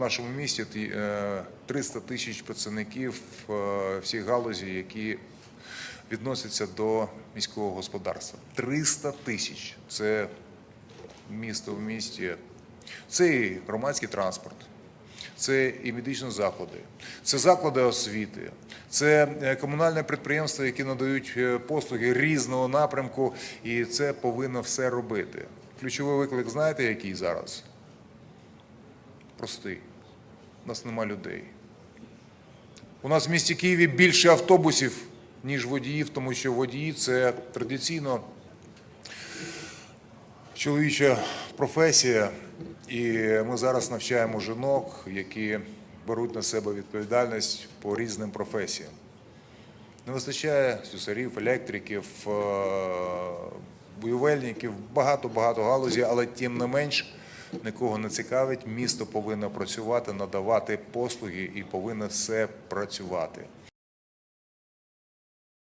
нашому місті ті, е, 300 тисяч працівників е, всіх галузі, які відносяться до міського господарства. 300 тисяч це місто в місті, це і громадський транспорт, це і медичні заклади, це заклади освіти, це е, комунальне підприємства, які надають послуги різного напрямку, і це повинно все робити. Ключовий виклик, знаєте, який зараз? Простий. У нас нема людей. У нас в місті Києві більше автобусів, ніж водіїв, тому що водії це традиційно чоловіча професія, і ми зараз навчаємо жінок, які беруть на себе відповідальність по різним професіям. Не вистачає слюсарів, електриків, е, будівельників, багато-багато галузі, але тим не менш нікого не цікавить. Місто повинно працювати, надавати послуги і повинно все працювати.